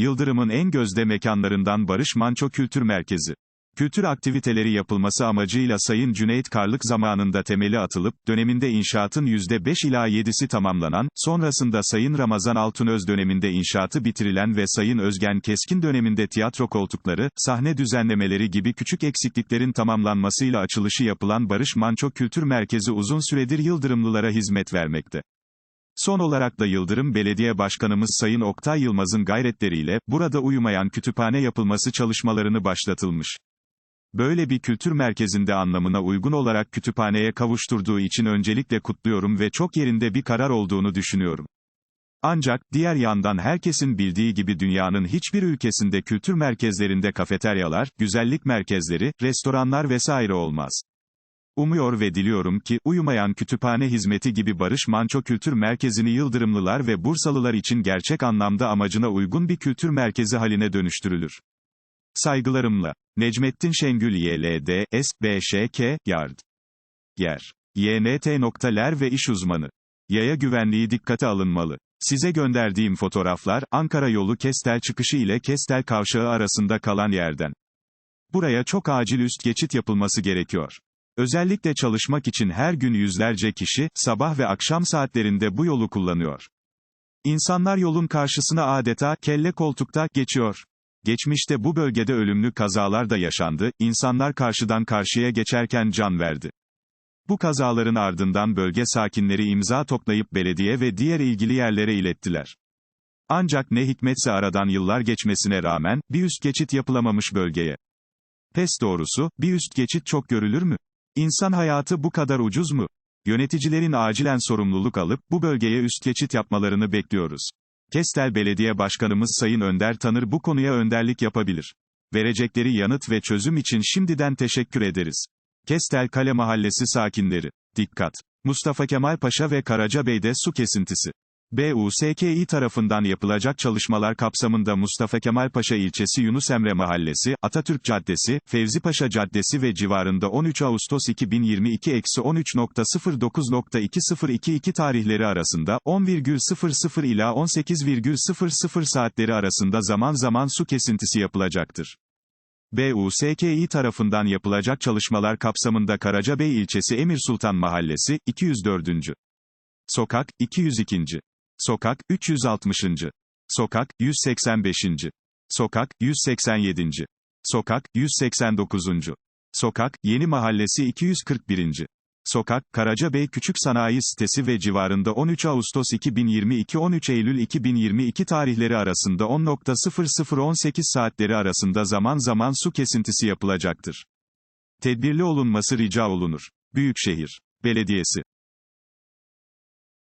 Yıldırım'ın en gözde mekanlarından Barış Manço Kültür Merkezi. Kültür aktiviteleri yapılması amacıyla Sayın Cüneyt Karlık zamanında temeli atılıp, döneminde inşaatın %5 ila 7'si tamamlanan, sonrasında Sayın Ramazan Altunöz döneminde inşaatı bitirilen ve Sayın Özgen Keskin döneminde tiyatro koltukları, sahne düzenlemeleri gibi küçük eksikliklerin tamamlanmasıyla açılışı yapılan Barış Manço Kültür Merkezi uzun süredir Yıldırımlılara hizmet vermekte. Son olarak da Yıldırım Belediye Başkanımız Sayın Oktay Yılmaz'ın gayretleriyle, burada uyumayan kütüphane yapılması çalışmalarını başlatılmış. Böyle bir kültür merkezinde anlamına uygun olarak kütüphaneye kavuşturduğu için öncelikle kutluyorum ve çok yerinde bir karar olduğunu düşünüyorum. Ancak, diğer yandan herkesin bildiği gibi dünyanın hiçbir ülkesinde kültür merkezlerinde kafeteryalar, güzellik merkezleri, restoranlar vesaire olmaz. Umuyor ve diliyorum ki, uyumayan kütüphane hizmeti gibi Barış Manço Kültür Merkezi'ni Yıldırımlılar ve Bursalılar için gerçek anlamda amacına uygun bir kültür merkezi haline dönüştürülür. Saygılarımla. Necmettin Şengül YLD, S, BŞK, Yard. Yer. YNT.ler ve iş uzmanı. Yaya güvenliği dikkate alınmalı. Size gönderdiğim fotoğraflar, Ankara yolu Kestel çıkışı ile Kestel kavşağı arasında kalan yerden. Buraya çok acil üst geçit yapılması gerekiyor. Özellikle çalışmak için her gün yüzlerce kişi, sabah ve akşam saatlerinde bu yolu kullanıyor. İnsanlar yolun karşısına adeta, kelle koltukta, geçiyor. Geçmişte bu bölgede ölümlü kazalar da yaşandı, insanlar karşıdan karşıya geçerken can verdi. Bu kazaların ardından bölge sakinleri imza toplayıp belediye ve diğer ilgili yerlere ilettiler. Ancak ne hikmetse aradan yıllar geçmesine rağmen, bir üst geçit yapılamamış bölgeye. Pes doğrusu, bir üst geçit çok görülür mü? İnsan hayatı bu kadar ucuz mu? Yöneticilerin acilen sorumluluk alıp, bu bölgeye üst geçit yapmalarını bekliyoruz. Kestel Belediye Başkanımız Sayın Önder Tanır bu konuya önderlik yapabilir. Verecekleri yanıt ve çözüm için şimdiden teşekkür ederiz. Kestel Kale Mahallesi sakinleri. Dikkat! Mustafa Kemal Paşa ve Karacabey'de su kesintisi. BUSKİ tarafından yapılacak çalışmalar kapsamında Mustafa Kemal Paşa ilçesi Yunus Emre Mahallesi, Atatürk Caddesi, Fevzi Paşa Caddesi ve civarında 13 Ağustos 2022-19.09.2022 tarihleri arasında 10,00 ila 18,00 saatleri arasında zaman zaman su kesintisi yapılacaktır. BUSKİ tarafından yapılacak çalışmalar kapsamında Karacabey ilçesi Emir Sultan Mahallesi, 204. Sokak, 202. Sokak, 360. Sokak, 185. Sokak, 187. Sokak, 189. Sokak, Yeni Mahallesi 241. Sokak, Karacabey Küçük Sanayi Sitesi ve civarında 13 Ağustos 2022-13 Eylül 2022 tarihleri arasında 10.00-18 saatleri arasında zaman zaman su kesintisi yapılacaktır. Tedbirli olunması rica olunur. Büyükşehir Belediyesi